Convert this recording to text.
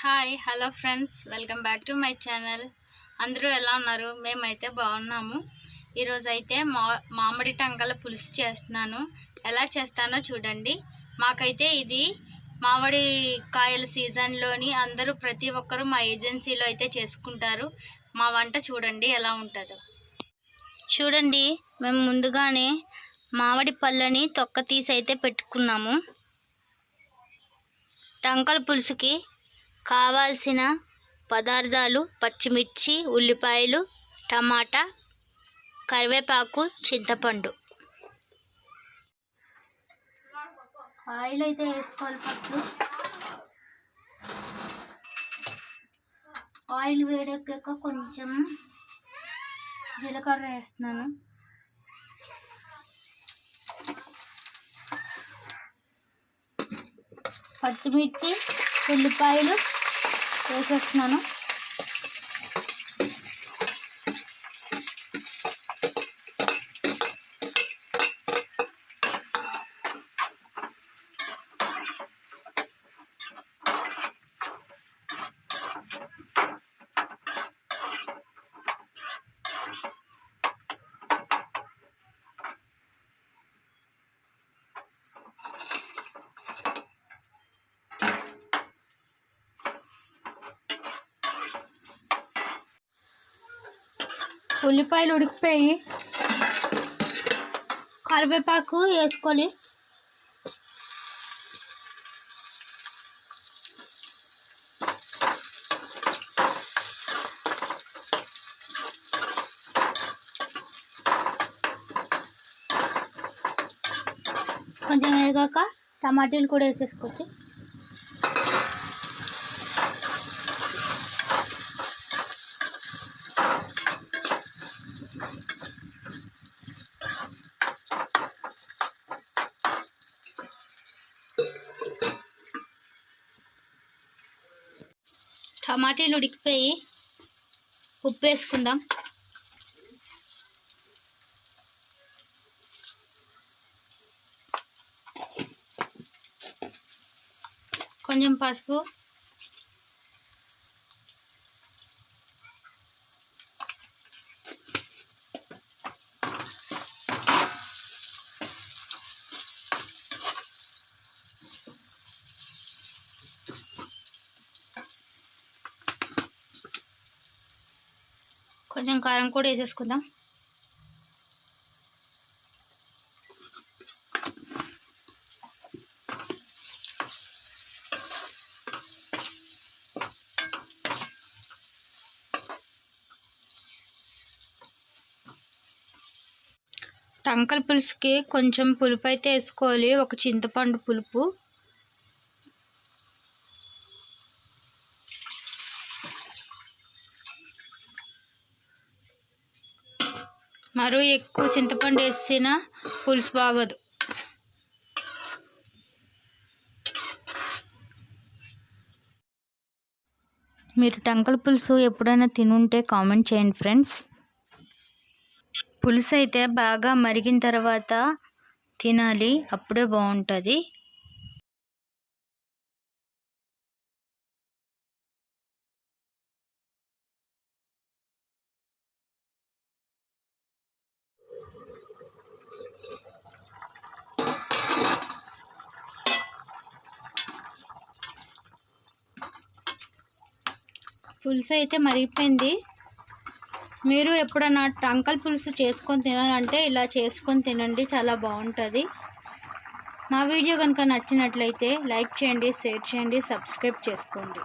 Hi hello friends. Welcome back to my channel. అందరూ ఎలా ఉన్నారు? మేమైతే బాగున్నాము. ఈరోజు అయితే మా మామిడి టంకల పులుసు చేస్తున్నాను. ఎలా చేస్తానో చూడండి. మాకైతే ఇది మామిడి కాయల సీజన్లోని అందరూ ప్రతి ఒక్కరూ మా ఏజెన్సీలో అయితే చేసుకుంటారు. మా వంట చూడండి ఎలా ఉంటుందో. చూడండి మేము ముందుగానే మామిడి పళ్ళని తొక్క తీసి అయితే పెట్టుకున్నాము. టంకల పులుసుకి కావాల్సిన పదార్థాలు పచ్చిమిర్చి ఉల్లిపాయలు టమాటా కరివేపాకు చింతపండు. ఆయిల్ అయితే వేసుకోవాలి ఫస్ట్. ఆయిల్ వేడెక్కాక కొంచెం జీలకర్ర వేస్తున్నాను. పచ్చిమిర్చి ఉల్లిపాయలు వేసేస్తున్నాను. ఉల్లిపాయలు ఉడికిపోయి కరివేపాకు వేసుకొని కొంచెం వేగాక టమాటీలు కూడా వేసేసుకోవచ్చు. టమాటీలు ఉడికిపోయి ఉప్పు వేసుకుందాం కొంచెం పసుపు కొంచెం కారం కూడా వేసేసుకుందాం. టంకల పులుసుకి కొంచెం పులుపు అయితే వేసుకోవాలి. ఒక చింతపండు పులుపు. మరో ఎక్కువ చింతపండు వేసిన పులుసు బాగోదు. మీరు టంకల పులుసు ఎప్పుడైనా తినుంటే కామెంట్ చేయండి ఫ్రెండ్స్. పులుసు అయితే బాగా మరిగిన తర్వాత తినాలి అప్పుడే బాగుంటుంది. పులుసు అయితే మరిగిపోయింది. మీరు ఎప్పుడన్నా టంకల్ పులుసు చేసుకొని తినాలంటే ఇలా చేసుకొని తినండి చాలా బాగుంటుంది. మా వీడియో కనుక నచ్చినట్లయితే లైక్ చేయండి షేర్ చేయండి సబ్స్క్రైబ్ చేసుకోండి.